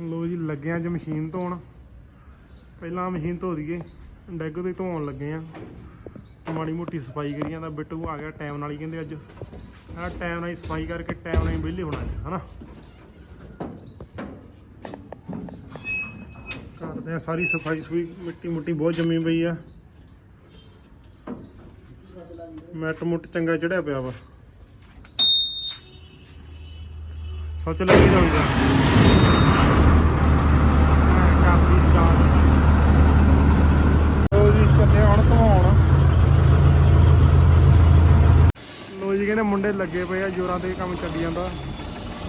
ਲੋ ਜੀ ਲੱਗੇ ਆਂ ਅੱਜ ਮਸ਼ੀਨ ਧੋਣ। ਪਹਿਲਾਂ ਮਸ਼ੀਨ ਧੋ ਦਈਏ, ਡੈਗ ਤੇ ਧੋਣ ਲੱਗੇ ਆ। ਮਾੜੀ ਮੋਟੀ ਸਫ਼ਾਈ ਕਰੀ ਜਾਂਦਾ ਬਿੱਟੂ ਆ ਗਿਆ ਟਾਈਮ ਨਾਲ ਹੀ, ਕਹਿੰਦੇ ਅੱਜ। ਆ ਟਾਈਮ ਨਾਲ ਹੀ ਸਫ਼ਾਈ ਕਰਕੇ ਟਾਈਮ ਨਾਲ ਹੀ ਵਿਹਲੇ ਹੋਣਾ ਅੱਜ, ਹਨਾ। ਕਰਦੇ ਆ ਸਾਰੀ ਸਫ਼ਾਈ ਸੁਈ, ਮਿੱਟੀ ਮੁੱਟੀ ਬਹੁਤ ਜੰਮੀ ਪਈ ਆ। ਮੈਟ ਮੁੱਟ ਚੰਗਾ ਚੜਿਆ ਪਿਆ ਵਾ। ਸੋਚ ਲੱਗੀ ਦਾ ਹੁੰਦਾ ਕਾਫੀ ਸਟਾਰ ਲੋ ਜੀ ਚੱਲੇ ਹੁਣ ਧਵਾਉਣ ਜੀ ਮੁੰਡੇ ਲੱਗੇ ਪਏ ਆ ਜੋਰਾਂ ਤੇ ਕੰਮ ਚੱਲੀ ਜਾਂਦਾ।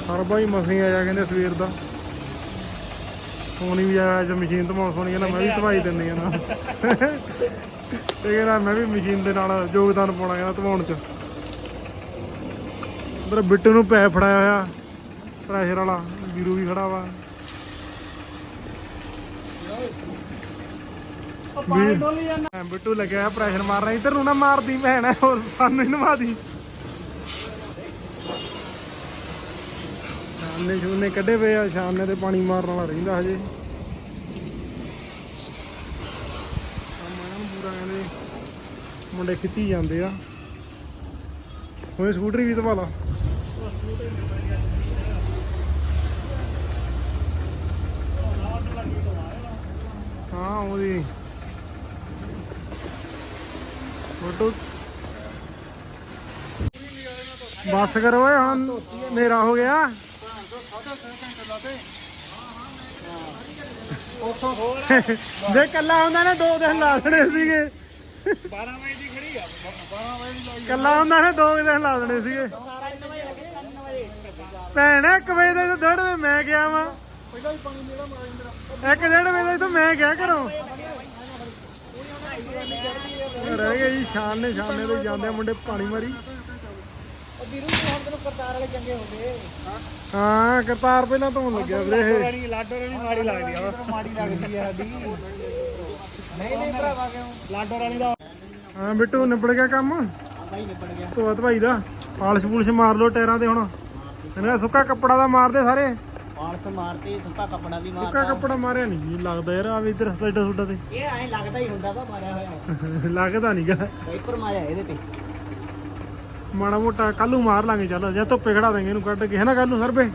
ਸਰਬਾ ਹੀ ਮਸੀਂ ਆਇਆ ਕਹਿੰਦੇ ਸਵੇਰ ਦਾ। ਸੋਨੀ ਵੀ ਆਇਆ ਅੱਜ ਮਸ਼ੀਨ ਧਵਾਉਣ ਸੋਨੀ ਕਹਿੰਦਾ ਮੈਂ ਵੀ ਧਵਾਈ ਦਿੰਨੀ ਆ ਨਾ। ਤੇ ਕਹਿੰਦਾ ਮੈਂ ਵੀ ਮਸ਼ੀਨ ਦੇ ਨਾਲ ਯੋਗਦਾਨ ਪਾਉਣਾ ਕਹਿੰਦਾ ਧਵਾਉਣ ਚ। ਉਧਰ ਬਿੱਟੂ ਨੂੰ ਪੈਪ ਫੜਾਇਆ ਹੋਇਆ ਪ੍ਰੈਸ਼ਰ ਵਾਲਾ ਵੀਰੂ ਵੀ ਖੜਾ ਵਾ। ਬਿੱਟੂ ਲੱਗਿਆ ਪ੍ਰੈਸ਼ਰ ਮਾਰਨਾ ਇੱਧਰ ਨੂੰ ਨਾ ਮਾਰਦੀ ਭੈਣ ਹੋਰ ਸਾਨੂੰ ਹੀ ਨਵਾਦੀ ਸ਼ਾਨੇ ਸ਼ੂਨੇ ਕੱਢੇ ਪਏ ਆ ਸ਼ਾਨੇ ਤੇ ਪਾਣੀ ਮਾਰਨ ਵਾਲਾ ਰਹਿੰਦਾ ਹਜੇ। ਮੈਂ ਪੂਰਾ ਕਹਿੰਦੇ ਮੁੰਡੇ ਖਿੱਚੀ ਜਾਂਦੇ ਆ। ਹੋਏ ਸਕੂਟਰੀ ਵੀ ਧਵਾ ਲਾ। ਹਾਂ, ਉਹਦੀ। ਫੋਟੋ। ਬਸ ਕਰੋ ਓਏ, ਹੁਣ ਹਨੇਰਾ ਹੋ ਗਿਆ। ਜੇ ਕੱਲਾ ਹੁੰਦਾ ਨੇ, ਦੋ ਦਿਨ ਲਾ ਦੇਣੇ ਸੀਗੇ। 12 ਵਜੇ ਦੀ ਖੜੀ ਆ 12 ਵਜੇ ਦੀ ਲਾਈ ਕੱਲਾ ਹੁੰਦਾ ਨੇ, ਦੋ ਦਿਨ ਲਾ ਦੇਣੇ ਸੀਗੇ। ਭੈਣ, ਇੱਕ ਵਜੇ ਦਾ ਡੇਢ ਵਜੇ ਮੈਂ ਗਿਆ ਵਾਂ। ਪਹਿਲਾਂ ਹੀ ਪਾਣੀ ਜਿਹੜਾ ਮਾਰਿੰਦਰ ਇੱਕ ਡੇਢ ਵਜੇ ਦਾ ਤਾਂ ਮੈਂ ਗਿਆ ਘਰੋਂ। ਰਹਿ ਗਏ ਜੀ ਸ਼ਾਨ ਨੇ ਸ਼ਾਨ ਨੇ ਤੇ ਜਾਂਦੇ ਆ ਮੁੰਡੇ ਪਾਣੀ ਮਾਰੀ। ਵੀਰੂ ਕਰਤਾਰ ਵਾਲੇ ਚੰਗੇ ਹੋ ਗਏ ਹਾਂ ਕਰਤਾਰ ਪਹਿਲਾਂ ਧੋਣ ਲੱਗਿਆ ਵੀਰੇ ਇਹ। ਰਾਣੀ ਲਾਡੋ ਰਾਣੀ ਮਾੜੀ ਲੱਗਦੀ ਆ। ਮਾੜੀ ਲੱਗਦੀ ਆ ਸਾਡੀ। ਨਹੀਂ ਨਹੀਂ ਭਰਾਵਾ ਕਿਉਂ? ਲਾਡੋ ਰਾਣੀ ਦਾ ਹਾਂ ਬਿੱਟੂ ਨਿਬੜ ਗਿਆ ਕੰਮ? ਬਾਈ ਨਿਬੜ ਗਿਆ ਧੋਤ ਭਾਈ ਦਾ। ਪਾਲਿਸ਼ ਪੂਲਿਸ਼ ਮਾਰ ਲੋ ਟਾਇਰਾਂ ਤੇ ਹੁਣ। ਇਹਨਾਂ ਸੁੱਕਾ ਕੱਪੜਾ ਦਾ ਮਾਰਦੇ ਸਾਰੇ। ਪਾਲਸ ਮਾਰਤੀ ਸੁੱਕਾ ਕੱਪੜਾ ਵੀ ਸੁੱਕਾ ਕੱਪੜਾ ਮਾਰਿਆ ਨਹੀਂ ਜੀ ਲੱਗਦਾ ਯਾਰ ਆ ਵੀ ਇਧਰ ਸਾਈਡਾ ਸੁੱਡਾ ਤੇ। ਇਹ ਐਂ ਲੱਗਦਾ ਹੀ ਹੁੰਦਾ ਵਾ ਮਾਰਿਆ ਹੋਇਆ। ਲੱਗਦਾ ਨਹੀਂਗਾ ਵਾਈਪਰ ਮਾਰਿਆ ਇਹਦੇ ਤੇ। ਮਾੜਾ ਮੋਟਾ ਕੱਲੂ ਮਾਰ ਲਾਂਗੇ, ਚੱਲ। ਜਾਂ ਧੁੱਪੇ ਖੜਾ ਦੇਂਗੇ ਇਹਨੂੰ ਕੱਢ ਕੇ, ਹੈ ਨਾ ਕੱਲ ਨੂੰ ਸਰਬੇ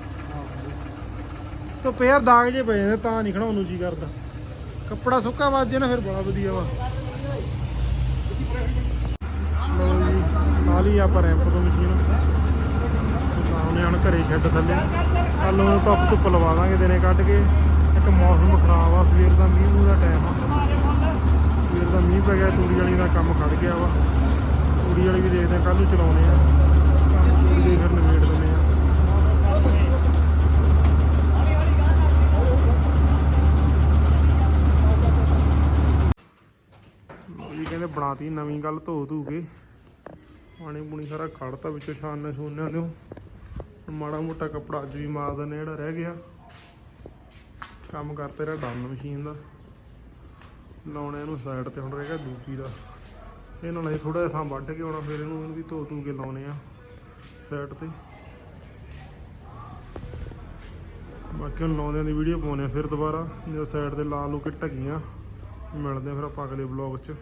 ਧੁੱਪੇ ਯਾਰ ਦਾਗ ਜੇ ਪਏ ਨੇ, ਤਾਂ ਨਹੀਂ ਖੜਾਉਣ ਨੂੰ ਜੀ ਕਰਦਾ। ਕੱਪੜਾ ਸੁੱਕਾ ਵੱਜ ਜੇ ਨਾ ਫਿਰ ਬੜਾ ਵਧੀਆ ਵਾ। ਲਓ ਜੀ ਆਪਾਂ ਰੈਂਪ ਤੋਂ ਮਸ਼ੀਨ। ਲਾਉਣੇ ਹਣ ਘਰੇ ਛੱਡ ਥੱਲੇ। ਕੱਲ ਨੂੰ ਧੁੱਪ ਧੁੱਪ ਲਵਾ ਦਾਂਗੇ ਦਿਨੇ ਕੱਢ ਕੇ। ਇੱਕ ਮੌਸਮ ਖਰਾਬ ਆ, ਸਵੇਰ ਦਾ ਮੀਂਹ ਮੂੰਹ ਦਾ ਟਾਈਮ ਆ। ਸਵੇਰ ਦਾ ਮੀਂਹ ਪੈ ਗਿਆ, ਤੂੜੀ ਵਾਲੀ ਦਾ ਕੰਮ ਖੜ ਗਿਆ ਵਾ। ਤੂੜੀ ਵਾਲੀ ਵੀ ਦੇਖਦੇ ਕੱਲ ਨੂੰ ਚਲਾਉਣੇ ਆ। ਕੰਮ ਤੂੜੀ ਫਿਰ ਨਿਬੇੜ ਦਿੰਦੇ ਆ। ਜੀ, ਕਹਿੰਦੇ ਬਣਾਤੀ ਨਵੀਂ ਗੱਲ ਧੋ ਧੂ ਕੇ। ਪਾਣੀ ਪੂਣੀ ਸਾਰਾ ਖੜਤਾ ਵਿੱਚੋਂ, ਛਾਨਣੇ ਛੂਨਿਆਂ ਦਿਓ। ਮਾੜਾ ਮੋਟਾ ਕੱਪੜਾ ਅੱਜ ਵੀ ਮਾਰ ਦਿੰਦੇ ਜਿਹੜਾ ਰਹਿ ਗਿਆ। ਕੰਮ ਕਰਤੇ ਰਿਹਾ ਡਨ ਮਸ਼ੀਨ ਦਾ। ਲਾਉਣੇ ਇਹਨੂੰ ਸਾਈਡ ਤੇ ਹੁਣ ਰਹਿ ਗਿਆ ਦੂਜੀ ਦਾ। ਇਹਨਾਂ ਨਾਲ ਥੋੜਾ ਜਿਹਾ ਥਾਂ ਵੱਢ ਕੇ ਆਉਣਾ, ਫਿਰ ਇਹਨੂੰ ਵੀ ਧੋ ਧੂ ਕੇ ਲਾਉਣੇ ਆ ਸਾਈਡ ਤੇ। ਬਾਕੀ ਹੁਣ ਲਾਉਂਦਿਆਂ ਦੀ ਵੀਡੀਓ ਪਾਉਣੇ ਆ ਫਿਰ ਦੁਬਾਰਾ, ਜਦੋਂ ਸਾਈਡ ਤੇ ਲਾ ਲੂ ਕੇ ਢੱਗੀਆਂ ਮਿਲਦੇ ਆ ਫਿਰ ਆਪਾਂ ਅਗਲੇ ਵਲੌਗ 'ਚ।